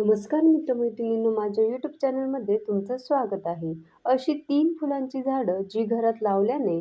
नमस्कार मित्रमैत्रिणींनो माझ्या यूट्यूब चॅनलमध्ये तुमचं स्वागत आहे. अशी तीन फुलांची झाडं जी घरात लावल्याने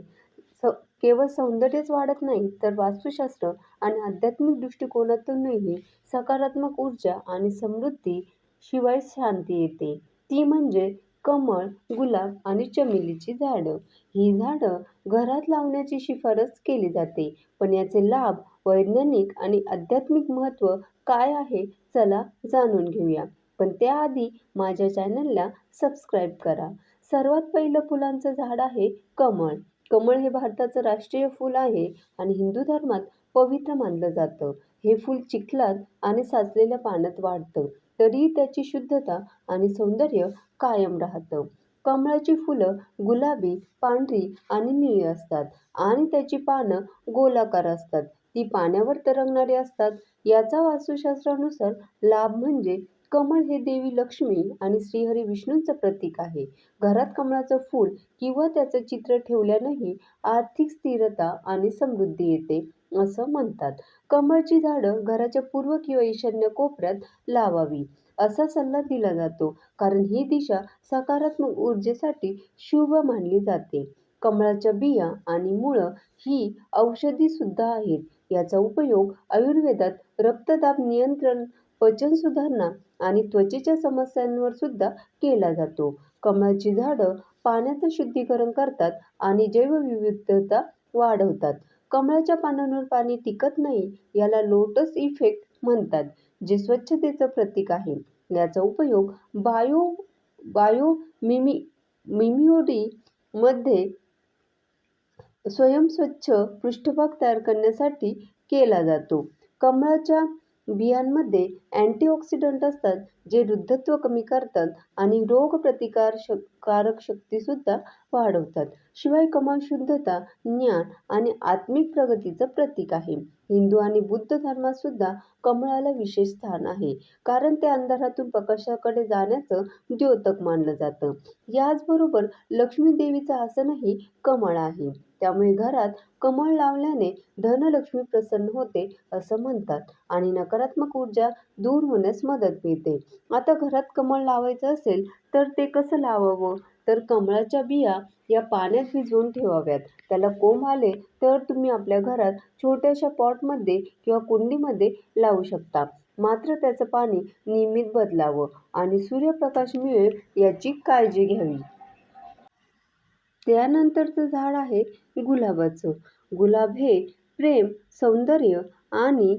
स केवळ सौंदर्यच वाढत नाही तर वास्तुशास्त्र आणि आध्यात्मिक दृष्टिकोनातूनही सकारात्मक ऊर्जा आणि समृद्धी शिवाय शांती येते. ती म्हणजे कमळ गुलाब आणि चमेलीची झाडं. ही झाडं घरात लावण्याची शिफारस केली जाते पण याचे लाभ वैज्ञानिक आणि आध्यात्मिक महत्त्व काय आहे चला जाणून घेऊया. पण त्याआधी माझ्या चॅनलला सबस्क्राईब करा. सर्वात पहिलं फुलांचं झाड आहे कमळ. कमळ हे भारताचं राष्ट्रीय फूल आहे आणि हिंदू धर्मात पवित्र मानलं जातं. हे फूल चिखलात आणि साचलेल्या पाण्यात वाढतं. तरीही त्याची शुद्धता आणि सौंदर्य कायम राहतं. कमळाची फुलं गुलाबी पांढरी आणि निळी असतात आणि त्याची पानं गोलाकार असतात. ती पाण्यावर तरंगणारी असतात. याचा वास्तुशास्त्रानुसार लाभ म्हणजे कमळ हे देवी लक्ष्मी आणि श्रीहरी विष्णूंचं प्रतीक आहे. घरात कमळाचं फूल किंवा त्याचं चित्र ठेवल्यानंही आर्थिक स्थिरता आणि समृद्धी येते असं म्हणतात. कमळची झाडं घराच्या पूर्व किंवा ईशान्य कोपऱ्यात लावावी असा सल्ला दिला जातो कारण ही दिशा सकारात्मक ऊर्जेसाठी शुभ मानली जाते. कमळाच्या बिया आणि मुळं ही औषधी सुद्धा आहेत. याचा उपयोग आयुर्वेदात रक्तदाब नियंत्रण पचन सुधारणा आणि त्वचेच्या समस्यांवर सुद्धा केला जातो. कमळाची झाडं पाण्याचं शुद्धीकरण करतात आणि जैवविविधता वाढवतात. कमळाच्या पानांवर पाणी टिकत नाही याला लोटस इफेक्ट म्हणतात जे स्वच्छतेचं प्रतीक आहे. याचा उपयोग बायो बायो मिमी मिमिओडी स्वयंस्वच्छ पृष्ठभाग तयार करण्यासाठी केला जातो. कमळाच्या बियांमध्ये अँटीऑक्सिडंट असतात जे वृद्धत्व कमी करतात आणि रोगप्रतिकार शक कारक शक्तीसुद्धा वाढवतात. शिवाय कमळ शुद्धता ज्ञान आणि आत्मिक प्रगतीचं प्रतीक आहे. हिंदू आणि बुद्ध धर्मात सुद्धा कमळाला विशेष स्थान आहे. कारण ते अंधारातून प्रकाशाकडे जाण्याचं द्योतक मानलं जातं. याचबरोबर लक्ष्मी देवीचं आसनही कमळ आहे. त्यामुळे घरात कमळ लावल्याने धनलक्ष्मी प्रसन्न होते असं म्हणतात आणि नकारात्मक ऊर्जा दूर होण्यास मदत मिळते. आता घरात कमळ लावायचं असेल तर ते कसं लावावं? तर कमळाच्या बिया या पाण्यात भिजवून ठेवाव्यात. त्याला कोंब आले तर तुम्ही आपल्या घरात छोट्याशा पॉटमध्ये किंवा कुंडीमध्ये लावू शकता. मात्र त्याचं पाणी नियमित बदलावं आणि सूर्यप्रकाश मिळेल याची काळजी घ्यावी. त्यानंतरचं झाड आहे गुलाबाचं. गुलाब हे प्रेम सौंदर्य आणि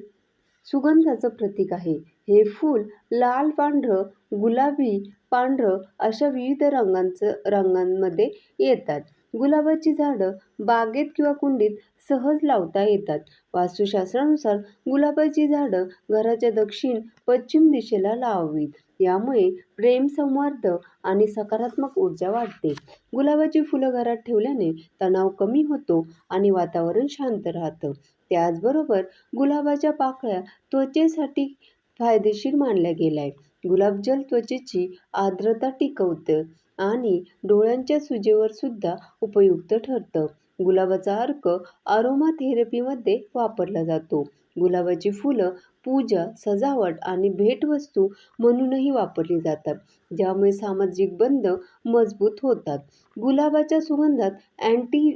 सुगंधाचं प्रतीक आहे. हे फूल लाल पांढरं गुलाबी पांढरं अशा विविध रंगांचं रंगांमध्ये येतात. गुलाबाची झाडं बागेत किंवा कुंडीत सहज लावता येतात. वास्तुशास्त्रानुसार गुलाबाची झाडं घराच्या दक्षिण पश्चिम दिशेला लावावीत. यामुळे प्रेम संवाद आणि सकारात्मक ऊर्जा वाढते. गुलाबाची फुलं घरात ठेवल्याने तणाव कमी होतो आणि वातावरण शांत राहतं. त्याचबरोबर गुलाबाच्या पाकळ्या त्वचेसाठी फायदेशीर मानल्या गेलाय आहे गुलाबजल त्वचेची आर्द्रता टिकवतं आणि डोळ्यांच्या सुजेवर सुद्धा उपयुक्त ठरतं. गुलाबाचा अर्क आरोमा थेरपीमध्ये वापरला जातो. गुलाबाची फुलं पूजा सजावट आणि भेटवस्तू म्हणूनही वापरली जातात ज्यामुळे सामाजिक बंध मजबूत होतात. गुलाबाच्या सुगंधात अँटी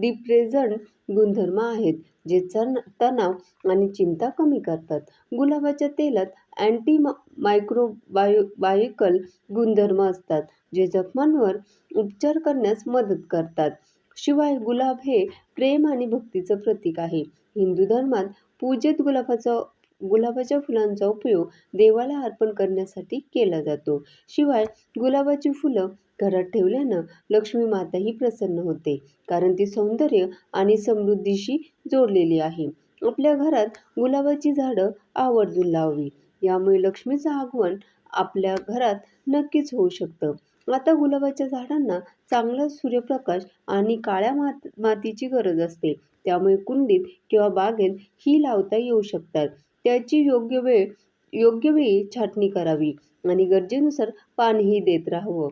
डिप्रेझंट गुणधर्म आहेत जे चन तणाव आणि चिंता कमी करतात. गुलाबाच्या तेलात अँटी मा मायक्रोबायो बायोकल गुणधर्म असतात जे जखमांवर उपचार करण्यास मदत करतात. शिवाय गुलाब हे प्रेम आणि भक्तीचं प्रतीक आहे. हिंदू धर्मात पूजेत गुलाबाचा गुलाबाच्या फुलांचा उपयोग देवाला अर्पण करण्यासाठी केला जातो. शिवाय गुलाबाची फुलं घरात ठेवल्यानं लक्ष्मी माताही प्रसन्न होते कारण ती सौंदर्य आणि समृद्धीशी जोडलेली आहे. आपल्या घरात गुलाबाची झाडं आवर्जून लावावी यामुळे लक्ष्मीचं आगमन आपल्या घरात नक्कीच होऊ शकतं. आता गुलाबाच्या झाडांना चांगला सूर्यप्रकाश आणि काळ्या मात मातीची गरज असते त्यामुळे कुंडीत किंवा बागेत ही लावता येऊ शकतात. त्याची योग्य वेळ योग्य वेळी छाटणी करावी आणि गरजेनुसार पाणीही देत राहावं.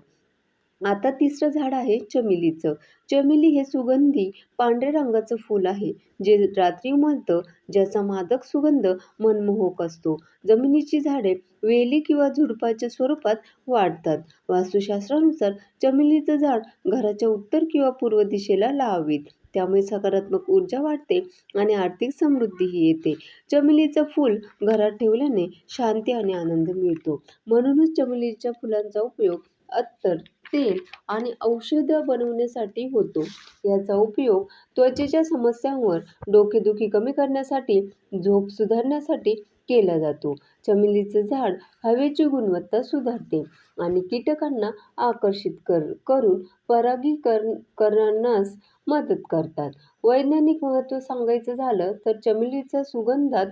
आता तिसरं झाड आहे चमेलीचं. चमेली हे सुगंधी पांढऱ्या रंगाचं फूल आहे जे रात्री उमलतं ज्याचा मादक सुगंध मनमोहक असतो. जमिनीची झाडे वेली किंवा झुडपाच्या स्वरूपात वाढतात. वास्तुशास्त्रानुसार चमेलीचं झाड घराच्या उत्तर किंवा पूर्व दिशेला लावावीत. त्यामुळे सकारात्मक ऊर्जा वाढते आणि आर्थिक समृद्धीही येते. चमेलीचं फूल घरात ठेवल्याने शांती आणि आनंद मिळतो. म्हणूनच चमेलीच्या फुलांचा उपयोग अत्तर तेल आणि औषधं बनवण्यासाठी होतो. याचा उपयोग त्वचेच्या समस्यांवर डोकेदुखी कमी करण्यासाठी झोप सुधारण्यासाठी केला जातो. चमेलीचं झाड हवेची गुणवत्ता सुधारते आणि कीटकांना आकर्षित कर करून परागीकरण करण्यास मदत करतात. वैज्ञानिक महत्त्व सांगायचं झालं तर चमेलीच्या सुगंधात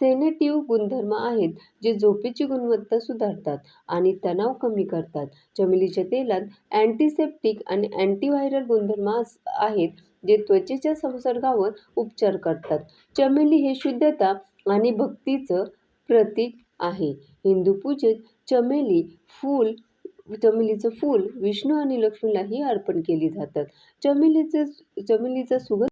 सेनेटिव्ह गुणधर्म आहेत जे झोपेची गुणवत्ता सुधारतात आणि तणाव कमी करतात. चमेलीच्या तेलात अँटीसेप्टिक आणि अँटीव्हायरल गुणधर्म आहेत जे त्वचेच्या संसर्गावर उपचार करतात. चमेली हे शुद्धता आणि भक्तीचं प्रतीक आहे. हिंदू पूजेत चमेली फूल चमेलीचं फूल विष्णू आणि लक्ष्मीलाही अर्पण केली जातात. चमेलीचं चमेलीचा सुगंध